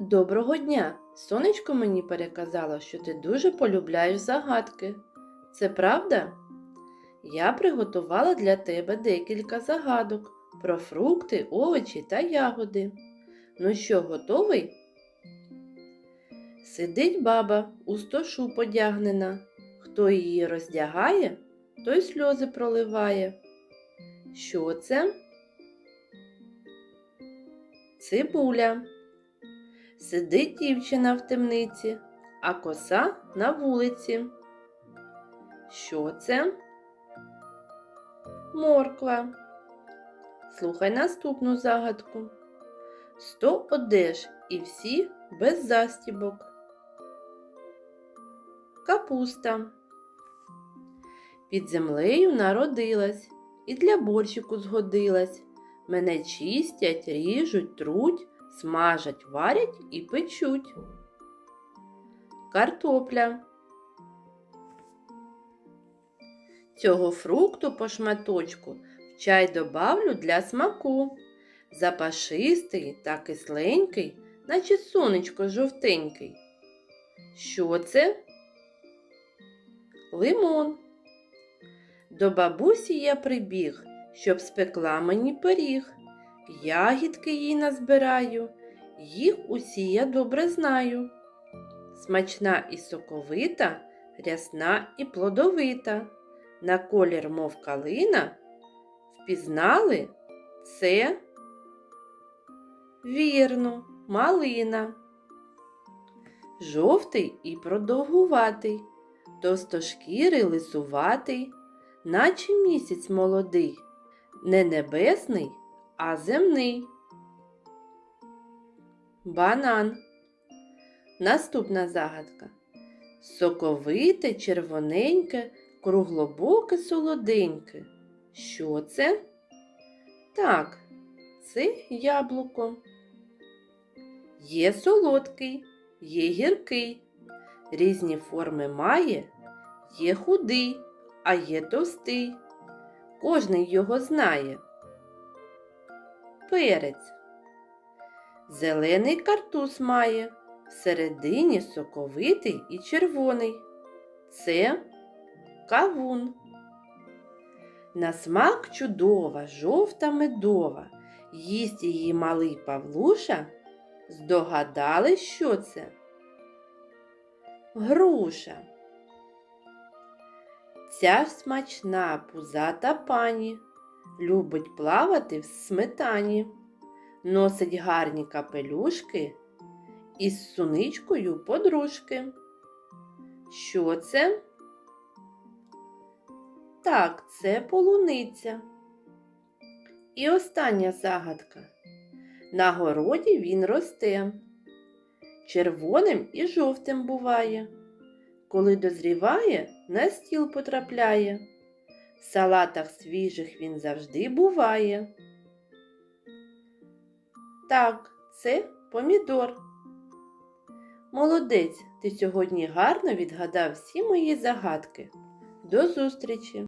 Доброго дня! Сонечко мені переказало, що ти дуже полюбляєш загадки. Це правда? Я приготувала для тебе декілька загадок про фрукти, овочі та ягоди. Ну що, готовий? Сидить баба у стошу подягнена. Хто її роздягає, той сльози проливає. Що це? Цибуля. Сидить дівчина в темниці, а коса на вулиці. Що це? Морква. Слухай наступну загадку. Сто одеж і всі без застібок. Капуста. Під землею народилась і для борщику згодилась. Мене чистять, ріжуть, труть, смажать, варять і печуть. Картопля. Цього фрукту по шматочку в чай добавлю для смаку. Запашистий та кисленький, наче сонечко жовтенький. Що це? Лимон. До бабусі я прибіг, щоб спекла мені пиріг. Ягідки їй назбираю, їх усі я добре знаю. Смачна і соковита, рясна і плодовита. На колір, мов калина. Впізнали це вірно, малина. Жовтий і продовгуватий, товстошкірий лисуватий, наче місяць молодий, не небесний, а земний. Банан. Наступна загадка. Соковите, червоненьке, круглобоке, солоденьке. Що це? Так, це яблуко. Є солодкий, є гіркий. Різні форми має, є худий, а є товстий. Кожний його знає. Перець. Зелений картуз має, всередині соковитий і червоний. Це кавун. На смак чудова, жовта медова. Їсть її малий Павлуша. Здогадали, що це? Груша. Ця смачна пузата пані любить плавати в сметані, носить гарні капелюшки із суничкою подружки. Що це? Так, це полуниця. І остання загадка. На городі він росте. Червоним і жовтим буває. Коли дозріває, на стіл потрапляє. В салатах свіжих він завжди буває. Так, це помідор. Молодець, ти сьогодні гарно відгадав всі мої загадки. До зустрічі!